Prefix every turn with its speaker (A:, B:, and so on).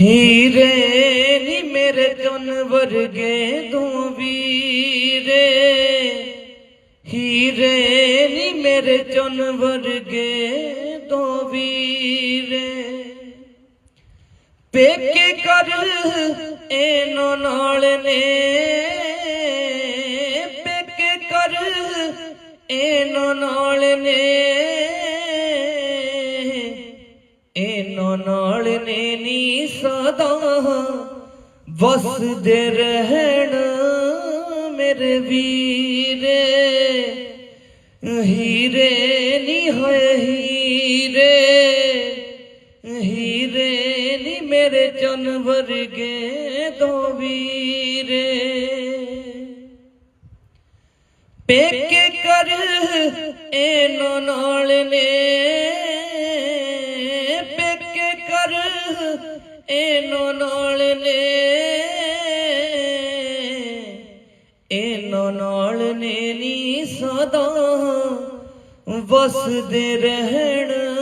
A: ਹੀਰੇ ਨੀ ਮੇਰੇ ਚੁੰਨ ਵਰਗੇ ਤੂੰ ਵੀਰੇ। ਹੀਰੇ ਨੀ ਮੇਰੇ ਚੁੰਨ ਵਰਗੇ ਤੂੰ ਵੀਰੇ। ਪੇਕੇ ਕਰ ਇਹਨੋ ਨਾਲ ਨੇ। ਪੇਕੇ ਕਰ ਇਹਨੋ ਨਾਲ ਨੇ। ਨਾਲ ਨੇ ਨੀ ਸਦਾ। ਵਸਦੇ ਰਹਿਣ ਮੇਰੇ ਵੀਰੇ। ਹੀਰੇ ਨੀ ਹੋਏ ਹੀਰੇ। ਹੀਰੇ ਨੀ ਮੇਰੇ ਚੰਨ ਵਰਗੇ ਦੋ ਵੀਰੇ। ਪੇਕੇ ਕਰ ਇਹਨਾਂ ਨਾਲ ਨੇ ਪੇਕੇ ਕਰ ਇਹਨੋ ਨਾਲ ਨੇ ਇਹਨੋ ਨਾਲ ਨੇ ਨੀ ਸਦਾ ਵਸਦੇ ਰਹਿਣ।